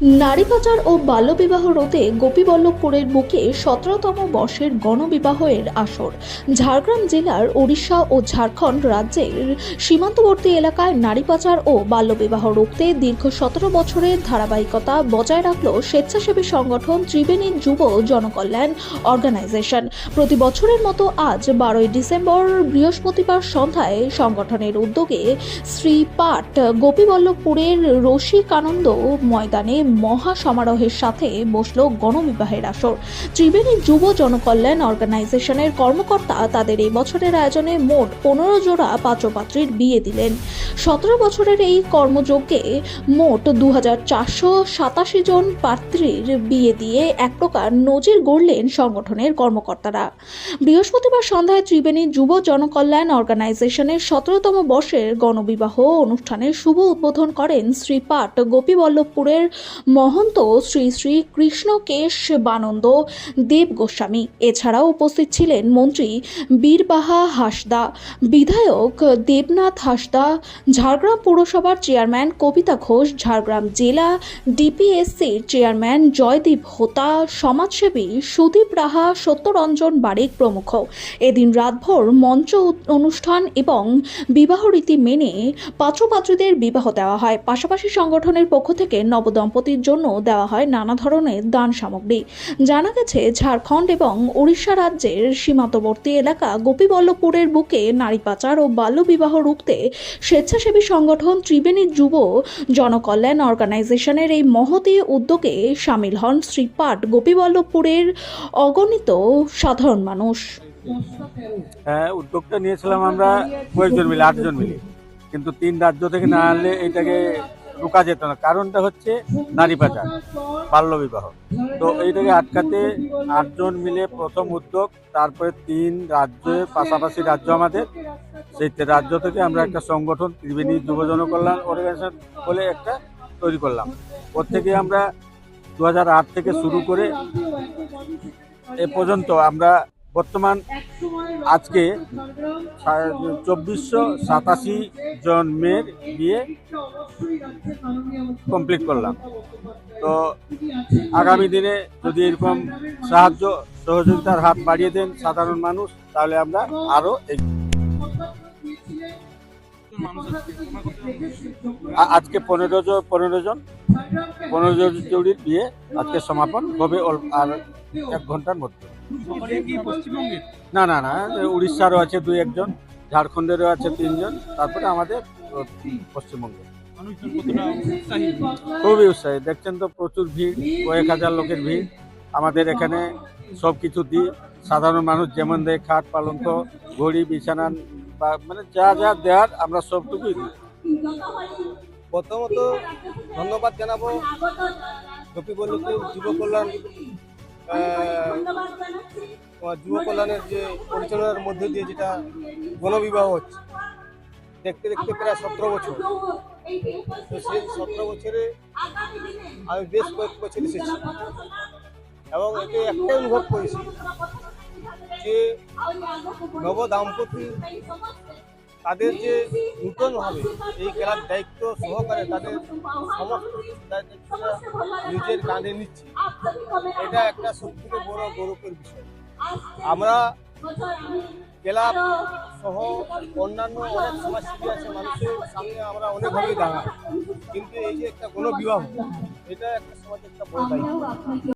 নারী পাচার ও বাল্যবিবাহ রোধে গোপীবল্লভপুরের বুকে সতেরোতম বর্ষের গণবিবাহের আসর। ঝাড়গ্রাম জেলার ওড়িশা ও ঝাড়খণ্ড রাজ্যের সীমান্তবর্তী এলাকায় নারী পাচার ও বাল্যবিবাহ রুখতে দীর্ঘ সতেরো বছরের ধারাবাহিকতা বজায় রাখল স্বেচ্ছাসেবী সংগঠন ত্রিবেণী যুব জনকল্যাণ অর্গানাইজেশন। প্রতি বছরের মতো আজ বারোই ডিসেম্বর বৃহস্পতিবার সন্ধ্যায় সংগঠনের উদ্যোগে শ্রী পাট গোপীবল্লভপুরের রসিকানন্দ ময়দানে মহা সমারোহের সাথে বসল গণবিবাহের আসর। ত্রিবেণী যুব জনকল্যাণ অর্গানাইজেশনের কর্মকর্তা তাদের এই বছরের আয়োজনে মোট পনেরো জোড়া পাত্রপাত্রীর বিয়ে দিলেন। সতেরো বছরের এই কর্মযজ্ঞে মোট দু সাতাশি জন পাত্রীর বিয়ে দিয়ে এক প্রকার নজির গড়লেন সংগঠনের কর্মকর্তারা। বৃহস্পতিবার সন্ধ্যায় ত্রিবেণী যুব জনকল্যাণ অর্গানাইজেশনের সতেরোতম বর্ষের গণবিবাহ অনুষ্ঠানের শুভ উদ্বোধন করেন শ্রীপাট গোপীবল্লভপুরের মহন্ত শ্রী শ্রী কৃষ্ণকেশ বানন্দ দেব গোস্বামী। এছাড়াও উপস্থিত ছিলেন মন্ত্রী বীরবাহা হাসদা, বিধায়ক দেবনাথ হাসদা, ঝাড়গ্রাম পৌরসভার চেয়ারম্যান কবিতা ঘোষ, ঝাড়গ্রাম জেলা ডিপিএসসির চেয়ারম্যান জয়দীপ হোতা, সমাজসেবী সুদীপ রাহা, সত্যরঞ্জন বারিক প্রমুখ। এদিন রাতভর মঞ্চ অনুষ্ঠান এবং বিবাহ রীতি মেনে পাত্রপাত্রীদের বিবাহ দেওয়া হয়। পাশাপাশি সংগঠনের পক্ষ থেকে নবদম্পতির জন্য দেওয়া হয় নানা ধরনের দান সামগ্রী। জানা গেছে, ঝাড়খণ্ড এবং উড়িষ্যা রাজ্যের সীমান্তবর্তী এলাকা গোপীবল্লভপুরের বুকে নারী পাচার ও বাল্যবিবাহ রুখতে স্বেচ্ছাসেবী সংগঠন ত্রিবেণী যুব জনকল্যাণ অর্গানাইজেশনের এই মহতী উদ্যোগে সামিল হন শ্রীপাঠ গোপীবল্লভপুরের অগণিত সাধারণ মানুষ। হ্যাঁ উদ্যোগটা নিয়েছিলাম আমরা কয়েকজন মিলে, আটজন মিলে। কিন্তু তিন রাজ্য থেকে না আনলে এটাকে রোকা যেত না। কারণটা হচ্ছে নারী পাচার বাল্যবিবাহ তো এইটাকে আটকাতে আটজন মিলে প্রথম উদ্যোগ, তারপরে তিন রাজ্যের পাশাপাশি রাজ্য আমাদের। সেই রাজ্য থেকে আমরা একটা সংগঠন, ত্রিবেণী যুব জনকল্যাণ অর্গানাইজেশন বলে একটা তৈরি করলাম। ওর থেকে আমরা দু হাজার আট থেকে শুরু করে এ পর্যন্ত আমরা বর্তমান আজকে চব্বিশশো সাতাশি জন মেয়ের বিয়ে কমপ্লিট করলাম। তো আগামী দিনে যদি এরকম সাহায্য সহযোগিতার হাত বাড়িয়ে দেন সাধারণ মানুষ, তাহলে আমরা আরও আজকে পনেরো জন পনেরো জন পনেরো জন জুড়ির বিয়ে আজকে সমাপন হবে আর এক ঘণ্টার মধ্যে। না না না উড়িষ্যারও আছে দুই একজন ঝাড়খণ্ডেরও আছে তিনজন তারপরে আমাদের পশ্চিমবঙ্গে খুবই উৎসাহী দেখছেন তো প্রচুর ভিড় কয়েক হাজার লোকের ভিড় আমাদের এখানে সব কিছু দিই সাধারণ মানুষ যেমন দেয় খাট পালঙ্ক ঘড়ি বিছানা বা মানে যা যা দেওয়ার আমরা সবটুকুই দিই। প্রথমত ধন্যবাদ জানাব গোপীবল্লভপুর যুব কল্যাণ যুব কল্যাণের যে পরিচালনার মধ্যে দিয়ে যেটা গণবিবাহ হচ্ছে, দেখতে দেখতে প্রায় সতেরো বছর। তো সেই সতেরো বছরে আমি বেশ কয়েক বছর এসেছি। এবং এতে একটাই অনুভব করেছি যে নব দাম্পতি তাদের যে নূতনভাবে এই খেলার দায়িত্ব সহকারে তাদের সমস্ত নিজের কাঁধে নিচ্ছে। এটা একটা সত্যিকে বড় গৌরবের বিষয়। আমরা ক্লাব সহ অন্যান্য অনেক সমাজসেবী আছে, মানুষের সামনে আমরা অনেকভাবেই দাঁড়াই। কিন্তু এই যে একটা গণবিবাহ, এটা একটা সমাজের একটা বড় দায়িত্ব।